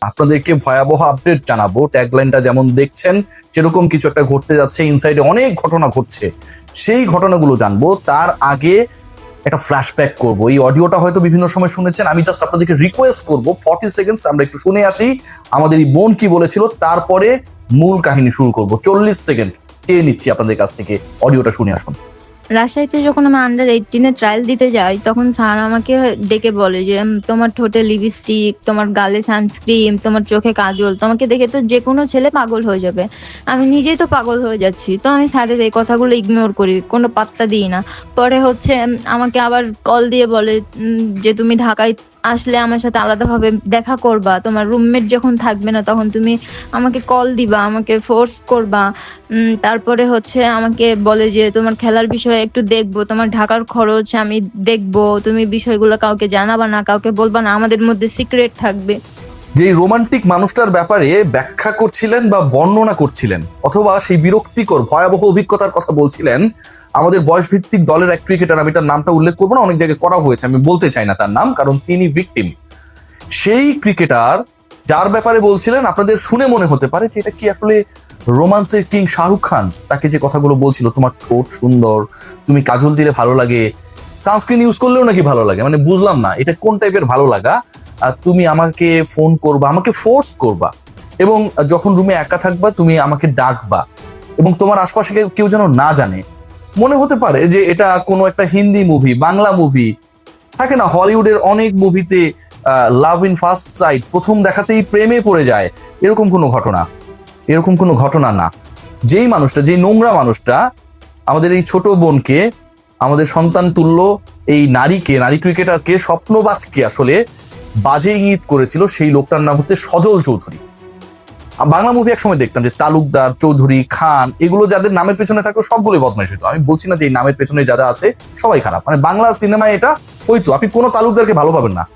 আপনাদেরকে ভয়াবহ আপডেট জানাব। ট্যাগলাইনটা যেমন দেখছেন, সেরকম কিছু একটা ঘটতে যাচ্ছে। ইনসাইডে অনেক ঘটনা ঘটছে। সেই ঘটনাগুলো জানব। তার আগে একটা ফ্ল্যাশব্যাক করব। এই অডিওটা হয়তো বিভিন্ন সময় শুনেছেন। আমি জাস্ট আপনাদেরকে রিকোয়েস্ট করব। ফর্টি সেকেন্ডস আমরা একটু শুনে আসি। আমাদের এই বোন কি বলেছিল? তারপরে মূল কাহিনী শুরু করব। চল্লিশ সেকেন্ড চেয়ে নিচ্ছি আপনাদের কাছ থেকে। অডিওটা শুনে আসুন। রাজশাহীতে যখন আমি আন্ডার এইটিনে ট্রায়াল দিতে যাই, তখন স্যার আমাকে ডেকে বলে যে তোমার ঠোঁটে লিপস্টিক তোমার গালে সানস্ক্রিন তোমার চোখে কাজল, তোমাকে দেখে তো যে কোনো ছেলে পাগল হয়ে যাবে। আমি নিজেই তো পাগল হয়ে যাচ্ছি। তো আমি স্যারের এই কথাগুলো ইগনোর করি, কোনো পাত্তা দিই না। পরে হচ্ছে আমাকে আবার কল দিয়ে বলে যে, তুমি ঢাকায় আসলে আমার সাথে আলাদাভাবে দেখা করবা। তোমার রুমমেট যখন থাকবে না, তখন তুমি আমাকে কল দিবা, আমাকে ফোর্স করবা। তারপরে হচ্ছে আমাকে বলে যে, তোমার খেলার বিষয়ে একটু দেখব, তোমার ঢাকার খরচ আমি দেখব, তুমি বিষয়গুলো কাউকে জানাবা না, কাউকে বলবা না, আমাদের মধ্যে সিক্রেট থাকবে। যে রোমান্টিক মানুষটার ব্যাপারে ব্যাখ্যা করছিলেন বা বর্ণনা করছিলেন, অথবা সেই বিরক্তিকর, ভয়াবহ অভিজ্ঞতার কথা বলছিলেন, আমাদের বয়সভিত্তিক দলের এক ক্রিকেটার আমি তার নামটা উল্লেখ করব না, অনেক জায়গায় করা হয়েছে, আমি বলতে চাই না তার নাম, কারণ তিনি ভিকটিম সেই ক্রিকেটার যার ব্যাপারে বলছিলেন, আপনাদের শুনে মনে হতে পারে যে এটা কি আসলে রোমান্সের কিং শাহরুখ খান? তাকে যে কথাগুলো বলছিল, তোমার ঠোঁট সুন্দর, তুমি কাজল দিলে ভালো লাগে, সানস্ক্রিন ইউজ করলেও নাকি ভালো লাগে। মানে বুঝলাম না, এটা কোন টাইপের ভালো লাগা? তুমি আমাকে ফোন করবা, আমাকে ফোর্স করবা। এবং যখন রুমে একা থাকবা, তুমি আমাকে ডাকবা। এবং তোমার আশপাশে কেউ- যেন না জানে। মনে হতে পারে যে এটা কোনো একটা হিন্দি মুভি বাংলা মুভি থাকে না, হলিউডের অনেক মুভিতে লাভ ইন ফার্স্ট সাইট প্রথম দেখাতেই প্রেমে পড়ে যায়। এরকম কোনো ঘটনা। এরকম কোনো ঘটনা না। যেই মানুষটা, যেই নোংরা মানুষটা, আমাদের এই ছোট বোনকে, আমাদের সন্তান তুল্য, এই নারীকে, নারী ক্রিকেটারকে স্বপ্নবাজকে আসলে বাজে ইঙ্গিত করেছিল সেই লোকটার নাম হচ্ছে সজল চৌধুরী। বাংলা মুভি এক সময় দেখতাম যে তালুকদার, চৌধুরী, খান, এগুলো যাদের নামের পেছনে থাকতো সবগুলোই বদমাইশ হইতো। আমি বলছি না যে এই নামের পেছনে যারা আছে সবাই খারাপ। মানে বাংলা সিনেমায় এটা হইতো। আপনি কোনো তালুকদারকে ভালো পাবেন না।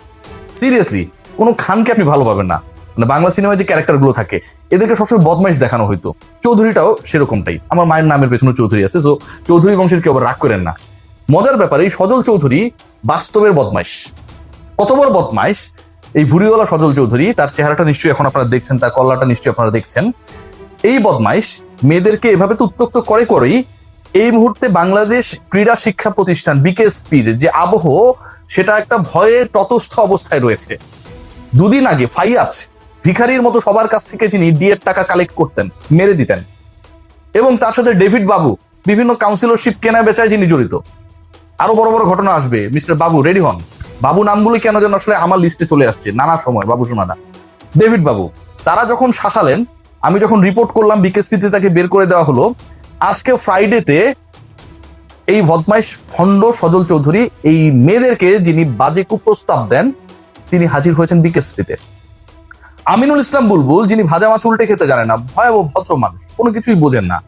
সিরিয়াসলি কোনো খানকে আপনি ভালো পাবেন না। মানে বাংলা সিনেমায় যে ক্যারেক্টারগুলো থাকে, এদেরকে সবসময় বদমাইশ দেখানো হইতো। চৌধুরীটাও সেরকমটাই। আমার মায়ের নামের পেছনে চৌধুরী আছে সো চৌধুরী বংশের কেউ আবার রাগ করেন না। মজার ব্যাপারে সজল চৌধুরী বাস্তবের বদমাইশ। কত বড় বদমাইশ এই ভুড়িওয়ালা সজল চৌধুরী, তার চেহারাটা নিশ্চয়ই এখন আপনারা দেখছেন, তার কল্লাটা নিশ্চয়ই আপনারা দেখছেন। এই বদমাইশ মেয়েদেরকে এভাবে তো উত্তক্ত করে করেই এই মুহূর্তে বাংলাদেশ ক্রীড়া শিক্ষা প্রতিষ্ঠান বিকেএসপির যে আবহ, সেটা একটা ভয়ে ততস্থ অবস্থায় রয়েছে। দুদিন আগে ফাইয়াজ ভিখারির মতো সবার কাছ থেকে যিনি ডিএর টাকা কালেক্ট করতেন, মেরে দিতেন। এবং তার সাথে ডেভিড বাবু, বিভিন্ন কাউন্সিলরশিপ কেনা বেচায় যিনি জড়িত। আরও বড় বড় ঘটনা আসবে। মিস্টার বাবু, রেডি হন। বাবু নামগুলো কেন যেন আসলে আমার লিস্টে চলে আসছে? নানা সময়, বাবু সোনাদা। ডেভিড বাবু, তারা যখন শাসালেন, আমি যখন রিপোর্ট করলাম বিকেএসপিতে তাকে বের করে দেওয়া হলো, আজকে ফ্রাইডেতে এই বদমাইশ খণ্ড সজল চৌধুরী, এই মেয়েদেরকে যিনি বাজে কুপ্রস্তাব দেন, তিনি হাজির হয়েছেন বিকেএসপিতে আমিনুল ইসলাম বুলবুল, যিনি ভাজা মাছ উল্টে খেতে জানেন না, ভয়াবহ ভদ্র মানুষ, কোনো কিছুই বোঝেন না।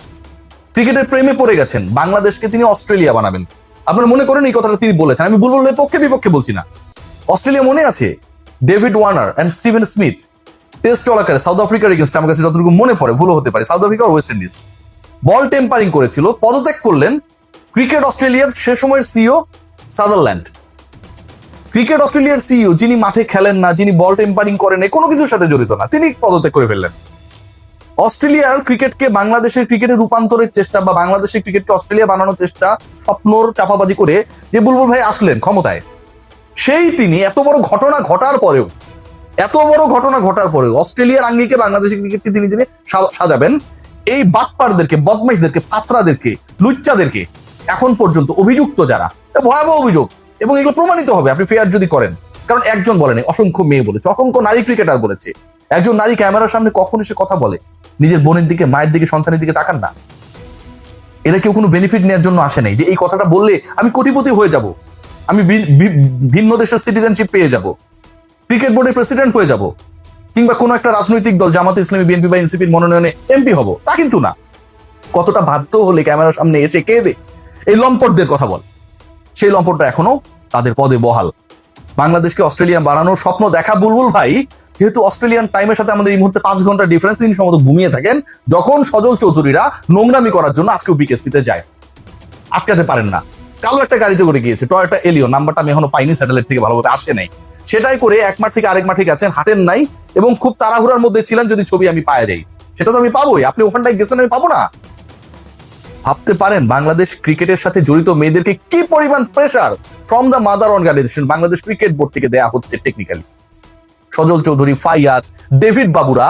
ক্রিকেটের প্রেমে পড়ে গেছেন, বাংলাদেশকে তিনি অস্ট্রেলিয়া বানাবেন। আপনারা মনে করেন এই কথাটা তিনি বলেছেন। আমি বুলবুলের পক্ষে বিপক্ষে বলছি না। অস্ট্রেলিয়া মনে আছে? David Warner and Steven Smith. Test চলাকালে সাউথ আফ্রিকার এগেনস্ট আমার কাছে যতটুকু মনে পড়ে ভুল হতে পারে। South Africa West Indies. Ball tampering করেছিল, পদত্যাগ করলেন ক্রিকেট অস্ট্রেলিয়ার সে সময়ের সিও সাদারল্যান্ড। ক্রিকেট অস্ট্রেলিয়ার সিইও যিনি মাঠে খেলেন না, যিনি বল টেম্পারিং করেন কোনো কিছুর সাথে জড়িত না। তিনি পদত্যাগ করে ফেললেন। অস্ট্রেলিয়ার ক্রিকেটকে বাংলাদেশের ক্রিকেটে রূপান্তরের চেষ্টা বা বাংলাদেশের ক্রিকেটকে অস্ট্রেলিয়া বানানোর চেষ্টা স্বপ্নর চাপাবাজি করে যে বুলবুল ভাই আসলেন ক্ষমতায়, সেই তিনি এত বড় ঘটনা ঘটার পরেও, এত বড় ঘটনা ঘটার পরেও অস্ট্রেলিয়ার আঙ্গিকে বাংলাদেশের ক্রিকেটকে তিনি তিনি সাজাবেন, এই বাটপারদেরকে, বদমাইশদেরকে, পাত্রাদেরকে, লুচ্চাদেরকে এখন পর্যন্ত অভিযুক্ত যারা ভয়াবহ অভিযোগ এবং এগুলো প্রমাণিত হবে, আপনি ফেয়ার যদি করেন। কারণ একজন বলেনি, অসংখ্য মেয়ে বলেছে, অসংখ্য নারী ক্রিকেটার বলেছে। একজন নারী ক্যামেরার সামনে কখন এসে কথা বলে? নিজের বোনের দিকে, মায়ের দিকে, সন্তানের দিকে তাকান না। এরা কেউ কোনো বেনিফিট নেওয়ার জন্য আসে নাই যে এই কথাটা বললে আমি কোটিপতি হয়ে যাব। আমি ভিন্ন দেশের সিটিজেনশিপ পেয়ে যাব। ক্রিকেট বোর্ডের প্রেসিডেন্ট হয়ে যাব। কিংবা কোনো একটা রাজনৈতিক দল, জামাত ইসলামী বিএনপি বা এনসিপির মনোনয়নে এমপি হব। তা কিন্তু না। কতটা বাধ্য হলে ক্যামেরার সামনে এসে কে দে এই লম্পটদের কথা বল। সেই লম্পটটা এখনও তাদের পদে বহাল। বাংলাদেশকে অস্ট্রেলিয়া বানানোর স্বপ্ন দেখা বুলবুল ভাই যেহেতু অস্ট্রেলিয়ান টাইমের সাথে আমাদের এই মুহূর্তে পাঁচ ঘণ্টা ডিফারেন্স তিনি সম্ভবত ঘুমিয়ে থাকেন। যখন সজল চৌধুরীরা নোংরামি করার জন্য আজকেও বিকেএসপিতে যায়। আটকাতে পারেন না। কালো একটা গাড়িতে করে গিয়েছে, টয়টা এলিও নাম্বারটা আমি এখনও পাইনি স্যাটেলাইট থেকে ভালোভাবে আসে নাই। সেটাই করে এক মাঠ থেকে আরেক মাঠে গেছেন, হাটেন নাই এবং খুব তাড়াহুড়ার মধ্যে ছিলেন যদি ছবি আমি পাওয়া যাই সেটা তো আমি পাবোই, আপনি ওখানটায় গেছেন আমি পাবো না। ভাবতে পারেন, বাংলাদেশ ক্রিকেটের সাথে জড়িত মেয়েদেরকে কি পরিমাণ pressure from the mother organization Bangladesh cricket board থেকে দেয়া হচ্ছে টেকনিক্যালি সজল চৌধুরী, ফাইয়াজ, ডেভিড বাবুরা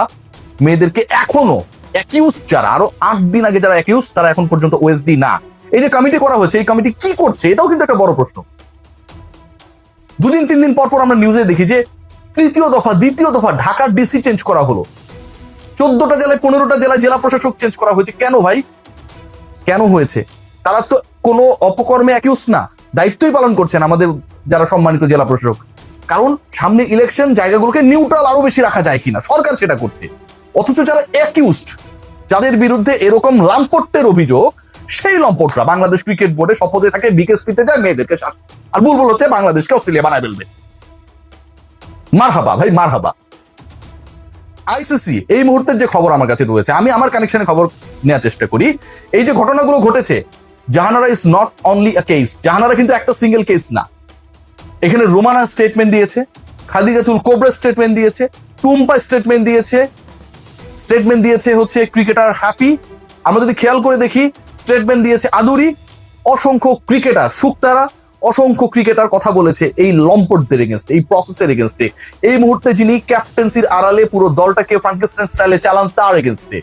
মেয়েদেরকে এখনও অ্যাকিউজ যারা, আরও আট দিন আগে যারা অ্যাকিউজ তারা এখন পর্যন্ত না। এই যে কমিটি করা হয়েছে, এই কমিটি কি করছে, এটাও কিন্তু একটা বড় প্রশ্ন। দুদিন, তিন দিন পর পর আমরা নিউজে দেখি যে তৃতীয় দফা, দ্বিতীয় দফা ঢাকার ডিসি চেঞ্জ করা হলো। চোদ্দটা জেলায়, পনেরোটা জেলায় জেলা প্রশাসক চেঞ্জ করা হয়েছে। কেন ভাই? কেন হয়েছে? তারা তো কোনো অপকর্মে অ্যাকিউজ না। দায়িত্বই পালন করছেন আমাদের যারা সম্মানিত জেলা প্রশাসক। কারণ সামনে ইলেকশন জায়গাগুলোকে নিউট্রাল আরও বেশি রাখা যায় কিনা, সরকার সেটা করছে। অথচ যারা অ্যাকিউজড যাদের বিরুদ্ধে এরকম লাম্পট্যের অভিযোগ, সেই লম্পটরা বাংলাদেশ ক্রিকেট বোর্ডে শপথে থাকে, বিকেএসপিতে যায়, মেয়েদেরকে শাস- আর বুলবুল হচ্ছে বাংলাদেশকে অস্ট্রেলিয়া বানায় ফেলবে। মারহাবা, ভাই, মারহাবা। আইসিসি এই মুহূর্তের যে খবর আমার কাছে রয়েছে, আমি আমার কানেকশনে খবর নেওয়ার চেষ্টা করি। এই যে ঘটনাগুলো ঘটেছে, Jahanara is not only a case Jahanara কিন্তু একটা সিঙ্গেল কেস না। এখানে রোমানা স্টেটমেন্ট দিয়েছে, খাদিজাতুল কোবরা স্টেটমেন্ট দিয়েছে, টুম্পা স্টেটমেন্ট দিয়েছে স্টেটমেন্ট দিয়েছে হচ্ছে ক্রিকেটার হ্যাপি আমরা যদি খেয়াল করে দেখি স্টেটমেন্ট দিয়েছে আদুরি, অসংখ্য ক্রিকেটার শুক্তারা, অসংখ্য ক্রিকেটার কথা বলেছে এই লম্পটদের এগেনস্টে এই প্রসেসের এগেনস্টে এই মুহূর্তে যিনি ক্যাপ্টেন্সির আড়ালে পুরো দলটাকে ফ্রাঙ্কেস্টাইন স্টাইলে চালান, তার এগেনস্টে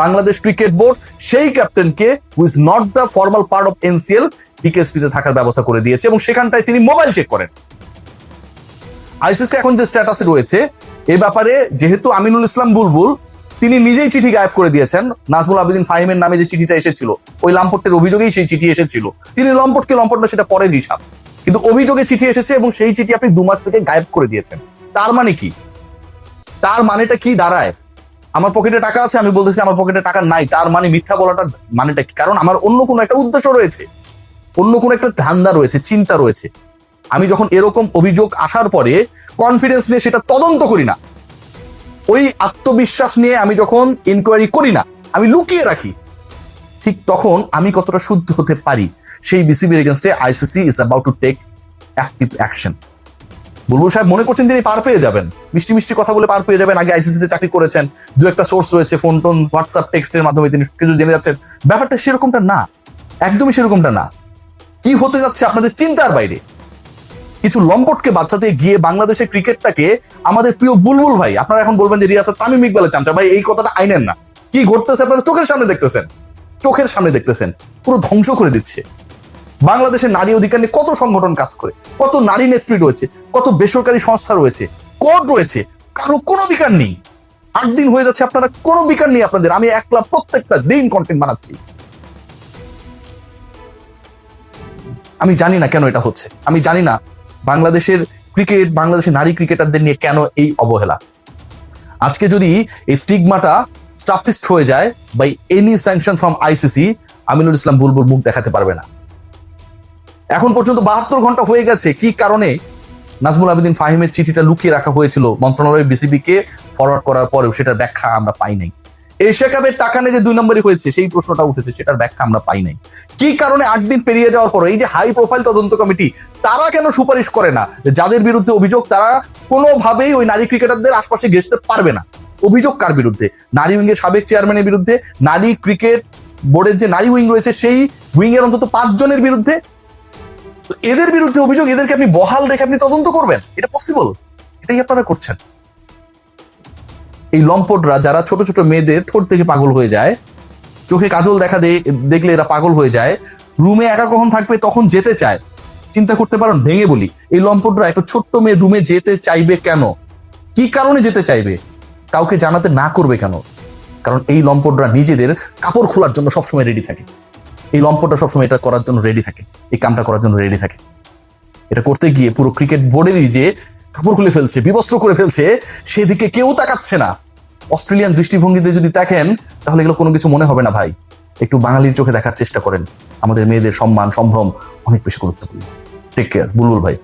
বাংলাদেশ ক্রিকেট বোর্ড সেই ক্যাপ্টেনকে who is not the formal part of NCL বিকেএসপিতে থাকার ব্যবস্থা করে দিয়েছে এবং সেখানটায় তিনি মোবাইল চেক করেন। আইসিসি এখন যে স্ট্যাটাসে রয়েছে, এ ব্যাপারে যেহেতু আমিনুল ইসলাম বুলবুল, তিনি নিজেই চিঠি গায়েব করে দিয়েছেন। নাজমুল আবেদিন ফাহিমের নামে যে চিঠিটা এসেছিল, ওই লাম্পটের অভিযোগেই সেই চিঠি এসেছিল। তিনি লম্পটকে লম্পট না, সেটা পরের হিসাব। কিন্তু অভিযোগে চিঠি এসেছে এবং সেই চিঠি আপনি দু মাস থেকে গায়েব করে দিয়েছেন। তার মানে কি? তার মানেটা কি দাঁড়ায়? আমার পকেটে টাকা আছে, আমি বলতেছি আমার পকেটে টাকা নাই। তার মানে মিথ্যা বলাটা মানেটা কি? কারণ আমার অন্য কোনো একটা উদ্দেশ্য রয়েছে। অন্য কোনো একটা ধান্দা রয়েছে, চিন্তা রয়েছে। আমি যখন এরকম অভিযোগ আসার পরে কনফিডেন্স নিয়ে সেটা তদন্ত করি না। ওই আত্মবিশ্বাস নিয়ে আমি যখন ইনকোয়ারি করি না, আমি লুকিয়ে রাখি। ঠিক তখন আমি কতটা শুদ্ধ হতে পারি, সেই বিসিবির এগেনস্টে ICC is about to take active action Bulbul সাহেব মনে করছেন তিনি পার পেয়ে যাবেন। মিষ্টি মিষ্টি কথা বলে পার পেয়ে যাবেন। আগে আইসিসিতে চাকরি করেছেন। দু একটা সোর্স রয়েছে ফোন টোন হোয়াটসঅ্যাপ টেক্সটের মাধ্যমে তিনি কিছু জেনে যাচ্ছেন। ব্যাপারটা সেরকমটা না। একদমই সেরকমটা না। কি হতে যাচ্ছে আপনাদের চিন্তার বাইরে? কিছু লম্পটকে বাচ্চাতে গিয়ে বাংলাদেশের ক্রিকেটটাকে আমাদের প্রিয় বুলবুল ভাই, আপনারা এখন বলবেন যে রিয়াসাত তামিম ইকবালের চামচা, ভাই এই কথাটা আইনেন না। কি ঘটতেছে আপনারা চোখের সামনে দেখতেছেন? চোখের সামনে দেখতেছেন। পুরো ধ্বংস করে দিচ্ছে। বাংলাদেশের নারী অধিকার নিয়ে কত সংগঠন কাজ করে, কত নারী নেত্রী রয়েছে, কত বেসরকারি সংস্থা রয়েছে কোর্ট রয়েছে, কারও কোনো বিকার নেই। আট দিন হয়ে যাচ্ছে আপনারা কোনো বিকার নেই আপনাদের। আমি একলা প্রত্যেকটা দিন কন্টেন্ট বানাচ্ছি। আমি জানি না কেন এটা হচ্ছে। আমি জানি না বাংলাদেশের ক্রিকেট, বাংলাদেশের নারী ক্রিকেটারদের নিয়ে কেন এই অবহেলা। আজকে যদি এই স্টিগমাটা স্টাপিস্ট হয়ে যায় by any sanction from ICC Aminul Islam Bulbul মুখ দেখাতে পারবে না। এখন পর্যন্ত বাহাত্তর ঘণ্টা হয়ে গেছে, কি কারণে? নাজমুল আবেদিন ফাহিমের চিঠিটা লুকিয়ে রাখা হয়েছিল মন্ত্রণালয় বিসিবিকে ফরওয়ার্ড করার পরেও সেটার ব্যাখ্যা আমরা পাই নাই। এশিয়া কাপের টাকা নিয়ে যে দুই নম্বরই হয়েছে, সেই প্রশ্নটা উঠেছে, সেটার ব্যাখ্যা আমরা পাই নাই। কি কারণে আট দিন পেরিয়ে যাওয়ার পর এই যে হাই প্রোফাইল তদন্ত কমিটি, তারা কেন সুপারিশ করে না? যাদের বিরুদ্ধে অভিযোগ, তারা কোনোভাবেই ওই নারী ক্রিকেটারদের আশপাশে ঘেসতে পারবে না। অভিযোগ কার বিরুদ্ধে? নারী উইং এর সাবেক চেয়ারম্যানের বিরুদ্ধে? নারী ক্রিকেট বোর্ডের যে নারী উইং রয়েছে, সেই উইং এর অন্তত পাঁচজনের বিরুদ্ধে? এদের বিরুদ্ধে অভিযোগ, এদেরকে আপনি বহাল রেখে আপনি তদন্ত করবেন? এটা পসিবল এটাই আপনারা করছেন। এই লম্পটরা যারা ছোট ছোট মেয়েদের ঠোঁট থেকে পাগল হয়ে যায়, চোখে কাজল দেখা দেখলে এরা পাগল হয়ে যায়, রুমে একা কখন থাকবে তখন যেতে চায়। চিন্তা করতে পারেন ভেঙে বলি, এই লম্পটরা একটা ছোট্ট মেয়ে রুমে যেতে চাইবে কেন? কি কারণে যেতে চাইবে? কাউকে জানাতে না করবে কেন? কারণ এই লম্পটরা নিজেদের কাপড় খোলার জন্য সবসময় রেডি থাকে। এই লম্পটটা সবসময় এটা করার জন্য রেডি থাকে, এই কামটা করার জন্য রেডি থাকে। এটা করতে গিয়ে পুরো ক্রিকেট বোর্ডেরই যে কাপড় খুলে ফেলছে, বিবস্ত্র করে ফেলছে, সেদিকে কেউ তাকাচ্ছে না। অস্ট্রেলিয়ান দৃষ্টিভঙ্গিতে যদি দেখেন, তাহলে এগুলো কোনো কিছু মনে হবে না ভাই। একটু বাঙালির চোখে দেখার চেষ্টা করেন। আমাদের মেয়েদের সম্মান, সম্ভ্রম অনেক বেশি গুরুত্বপূর্ণ। টেক কেয়ার বুলবুল ভাই।